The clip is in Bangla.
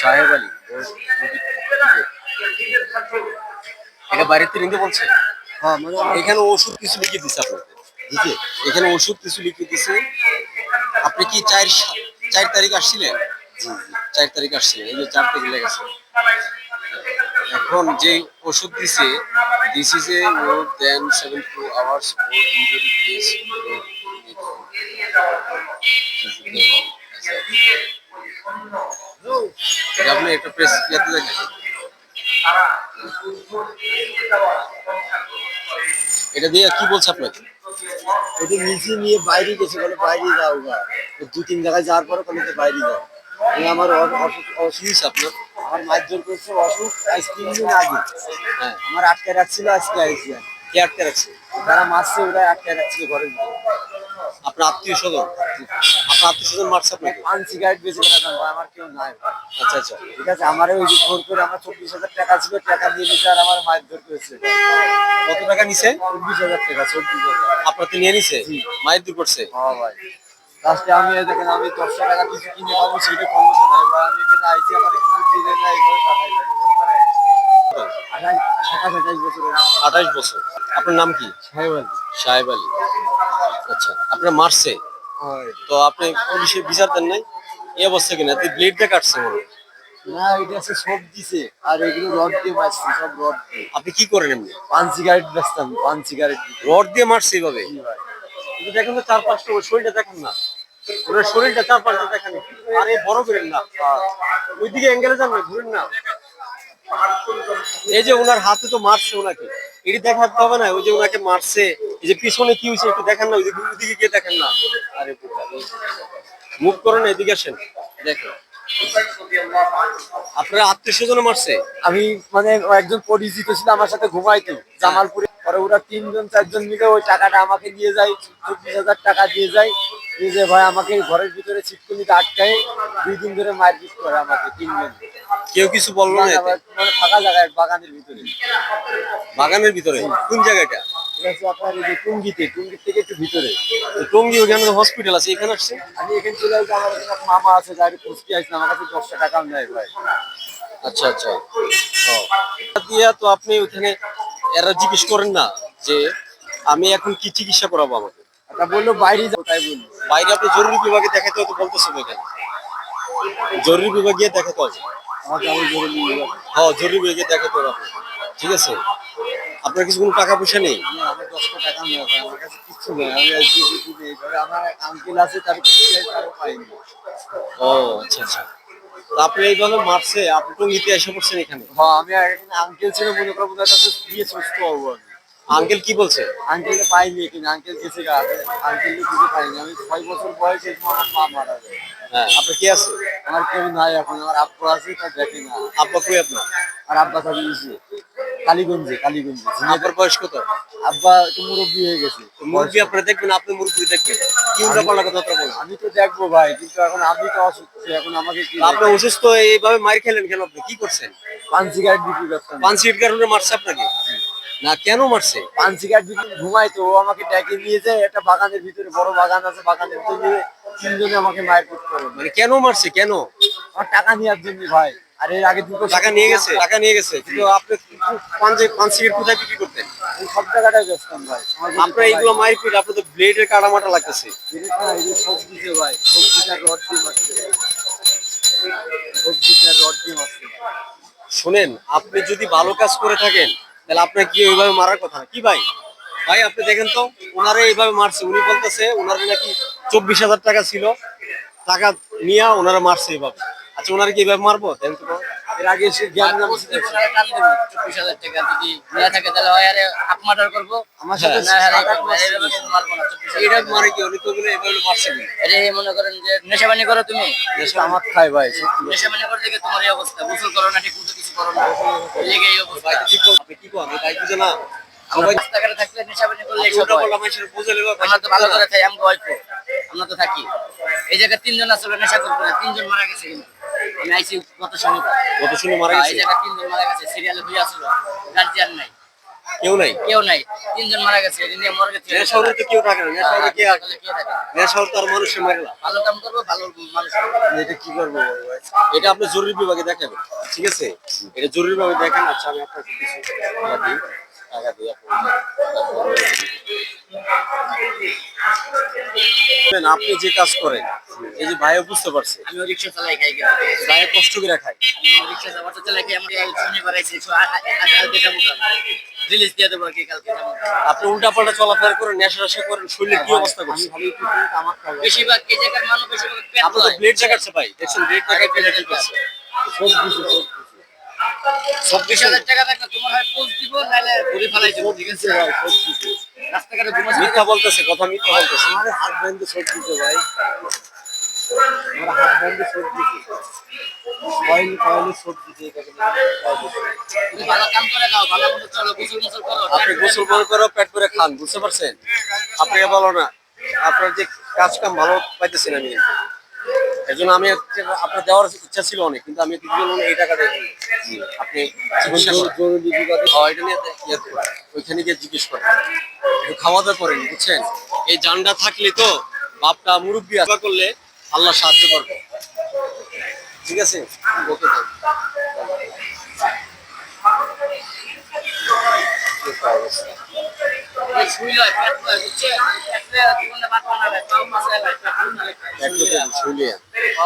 সাহেব এটা বাইরের থেকে বলছে? হ্যাঁ মানে এখানে ওষুধ কিছু লিখে দিছে আপনাকে এখানে ওষুধ কিছু লিখে দিছে। আপনি কি চার চার তারিখ আসছিলেন? চার তারিখ আসছিলেন, এই যে চার তারিখ লেগেছে এখন যে ওষুধ দিছে this is a then seven two hours for injury আপনি একটা প্রেস ইয়াতে দেখেন। এটা দিয়ে কি বলছে আপনাকে? এটা নিচে নিয়ে বাইরে গেছে বলে বাইরে যাও তো দু তিন জায়গায় যাওয়ার পরে বলে বাইরে যাও। আমার অসুখ। আপনার? আমার মারধর করছে অসুখ আজ তিন দিন আগে। হ্যাঁ। আমার আটকে রাখছিল আজকে আইসি। কে আটকে রাখছে? যারা মারছে ওরা আটকে রাখছিল ঘরের ভিতরে। আপনার আত্মীয় স্বজন? আপনার আত্মীয় স্বজন মারছে আপনাকে পান সিগারেট বেঁচে রাখতাম ভাই আমার কেউ নাই আচ্ছা আচ্ছা। ঠিক আছে আমার ওই যে ফোন করে আমার চব্বিশ হাজার টাকা ছিল টাকা দিয়ে দিতে আর আমার মারধর করেছে। কত টাকা নিছে? চব্বিশ হাজার টাকা চব্বিশ হাজার। আপনার তো নিয়ে নিছে। মায়ের দূর করছে? হ্যাঁ ভাই। লাস্টে আমি দেখেন আমি দশটা টাকা কিছু কিনে খাব সেটা ক্ষমতা নাই ভাই। আমি এখানে আইছি আমার কিছু দিলে না এইভাবে পাঠাই আঠাশ সাতাশ আঠাশ বছর। আপনার নাম কি? সাহেব আলী। সাহেব আলী। আচ্ছা আপনার মারছে? তো আপনি পুলিশে বিচার দেন নাই? এই অবস্থা কিনা? তুই ব্লেড দিয়ে কাটছে মনে না এটা আছে সব দিছে আর এগুলো রড দিয়ে মারছি সব রড দিয়ে। আপনি কি করেন এমনি? পান সিগারেট বেচতাম পান সিগারেট রড দিয়ে মারছে এইভাবে কিন্তু দেখেন তো চার পাঁচটা ওর শরীরটা দেখেন না। ওনার শরীরটা চার পাঁচটা দেখেন। আরে বড় করেন না ওইদিকে অ্যাঙ্গেলে যান না ঘুরেন না। এই যে ওনার হাতে তো মারছে ওনাকে। এটি দেখাতে হবে না, ওই যে ওনাকে মারছে। এই যে পিছনে কি হয়েছে একটু দেখেন না ওইদিকে ওইদিকে গিয়ে দেখেন না। আরে মুভ করেন এদিকে আসেন। দেখেন আপনার আত্মীয় স্বজন মারছে? আমি মানে একজন পরিচিত ছিল আমার সাথে ঘুমাইতো, জামালপুরে। পরে ওরা তিনজন, চারজন মিলে ওই টাকাটা আমাকে দিয়ে যায়, চব্বিশ হাজার টাকা দিয়ে যায়। দিয়ে যে ভাই আমাকে ঘরের ভিতরে ছিটকুনিতে আটকায়, দুই দিন ধরে মারপিট করে আমাকে তিনজন। কেউ কিছু বলল না এতে? মানে ফাঁকা জায়গায় বাগানের ভিতরে। বাগানের ভিতরে? কোন জায়গাটা? এটা হচ্ছে আপনার এই যে টুঙ্গিতে টুঙ্গির থেকে একটু ভিতরে। তো টঙ্গি ওখানে তো হসপিটাল আছে এখানে আসছে? আমি এখানে চলে আসছি আমার এখানে মামা আছে যার পুষ্টি আসছে আমার কাছে দশটা টাকাও নেয় ভাই। আচ্ছা আচ্ছা। ও। দিয়া তো আপনি ওখানে এরা জিজ্ঞেস করেন না যে আমি এখন কি চিকিৎসা করাবো আমাকে? তা বলল বাইরে যাও তাই বলল। বাইরে আপনি জরুরি বিভাগে দেখাতে হয়তো বলতেছে তো এখানে জরুরি বিভাগে গিয়ে দেখাতে হবে। হ্যাঁ জরুরি দেখাতে হবে। আপনি। ঠিক আছে? আপনার কিছু কোনো টাকা পয়সা নেই? আঙ্কেল তার ও আচ্ছা আচ্ছা। তা আপনি এইভাবে মারছে আপনি টঙ্গিতে এসে পড়ছেন এখানে? হ্যাঁ আমি এখানে আঙ্কেল ছিল মনে করো বোধহয় কাছে দিয়ে সুস্থ হব আঙ্কেল কি। বলছে? আঙ্কেলকে পাইনি এখানে আঙ্কেল গেছে গা আঙ্কেলকে কিছু পাইনি। আমি ছয় বছর বয়সে আমার মা মারা যায়। হ্যাঁ আপনার কি আছে? আমার কেউ নাই এখন আমার আব্বা আছে তা দেখে না। আব্বা কই আপনার? আর আব্বা থাকি কালীগঞ্জে কালীগঞ্জে। বয়স কত? আব্বা একটু মুরব্বী হয়ে গেছে। আপনারা দেখবেন আপনি দেখবেন। কি উল্টা কথা বলেন। আমি তো দেখব ভাই কিন্তু এখন তো অসুস্থ এখন আমাকে কি আপনি অসুস্থ এইভাবে মার খেলেন কেন আপনি? কি করছেন? পান সিগারেট বিক্রি পান সিট কারণে মারছে আপনাকে? না কেন মারছে? পান সিগারেট বিক্রি ঘুমাই তো ও আমাকে ডেকে নিয়ে যায় একটা বাগানের ভিতরে বড় বাগান আছে বাগানের ভিতরে তিনজনে আমাকে মারপিট করে। মানে কেন মারছে? কেন? আমার টাকা নেওয়ার জন্য ভাই। আর এর আগে দুটো টাকা নিয়ে গেছে? টাকা নিয়ে গেছে। কিন্তু আপনি পান যে সিগারেট কোথায় বিক্রি করতেন? সব জায়গাটাই বেচতাম ভাই। যদি আপনার এইগুলো মারপিট আপনার তো ব্লেডের কাটামাটা লাগতেছে। জিনিস না, এই যে সবজিতে ভাই। সবজিটা রড দিয়ে মারছে। সবজিটা রড দিয়ে মারছে শুনেন আপনি যদি ভালো কাজ করে থাকেন তাহলে আপনার কি ওইভাবে মারার কথা? কি ভাই? ভাই আপনি দেখেন তো ওনারে এইভাবে মারছে। উনি বলতেছে ওনার নাকি চব্বিশ হাজার টাকা ছিল। টাকা নিয়ে ওনারা মারছে এইভাবে আচ্ছা ওনারা কি এইভাবে মারবো। এর আগে এসে জ্ঞান চব্বিশ হাজার টাকা যদি নেওয়া থাকে তাহলে হয় আরে মার্ডার করব। আমার সাথে মারবো না। মারে কি? মারছে? মনে করেন যে নেশাবানি করো তুমি। দেশে আমার খাই ভাই সত্যি নেশাবানি করতে গিয়ে তোমার এই অবস্থা। গোসল করো না ঠিক মতো কিছু করো না। লেগে এই অবস্থা। কি করেন ভাই বুঝে না। আমরা রাস্তাঘাটে থাকলে নেশাবানি করলে আমরা তো ভালো করে থাকি আমি আমরা তো থাকি। এই জায়গায় তিনজন আসলে নেশা করব না তিনজন মারা গেছে কিন্তু। আমি আইসি গত শনিবার। কত শুনে মারা হ্যাঁ, গেছে? এই জায়গায় তিনজন মারা গেছে সিরিয়ালে হয়ে আসলো গার্জিয়ান নাই। কেউ নাই? কেউ নাই। তিনজন মারা গেছে এটা নিয়ে মরে গেছে। নেশাউরে তো কেউ থাকে না। নেশাউরে কে থাকে? নেশাউর তো আর মানুষের মারে না ভালো কাম করব ভালো মানুষ। এটা কি করব এটা আপনি জরুরি বিভাগে দেখাবেন ঠিক আছে? এটা জরুরি বিভাগে দেখেন আচ্ছা আমি আপনাকে কিছু দিই টাকা আপনি যে কাজ করেন এই যে ভাইও বুঝতে পারছে। আমি রিক্সা চালাই খাই ভাইও কষ্ট করে খায়। রিক্সা অটো চালাই খাই আমার শুনে বেড়াইছি কালকে যাব রিলিজ দিয়ে দেবো কি কালকে আপনি উল্টা পাল্টা চলাফেরা করেন নেশা নেশা করেন শরীরে কি অবস্থা করছে? বেশিরভাগ এই জায়গার মানুষ বেশিরভাগ আপনার। ব্লেড জাগাচ্ছে ভাই। দেখছেন ব্লেড পেটে ঠিক আছে হাজার টাকা থাকলে তোমার হয় পোস্ট দিব নাহলে ঘুরে ফেলাই দেবো ঠিক আছে? রাস্তাঘাটে ঘুমাচ্ছে মিথ্যা বলতেছে কথা মিথ্যা বলতেছে। আমার হাত বেঁধে সব দিতে ভাই আমার হাত বেঁধে সব দিতে কয়েল সব দিতে ভালো কাম করে খাও ভালো মতো চলো গোসল মোসল করো আপনি গোসল করে করে পেট করে খান বুঝতে পারছেন? আপনাকে বলো না আপনার যে কাজ কাম ভালো পাইতেছেন আমি। জন্য আমি আপনার দেওয়ার ইচ্ছা ছিল অনেক কিন্তু আমি এই টাকাটা আপনি হ্যাঁ, এটা নিয়ে ইয়ে ওইখানে গিয়ে জিজ্ঞেস করেন। একটু খাওয়া দাওয়া করেন বুঝছেন? এই জানটা থাকলে তো বাপটা মুরব্বী আশা করলে আল্লাহ সাহায্য করবে। ঠিক আছে? ওকে এই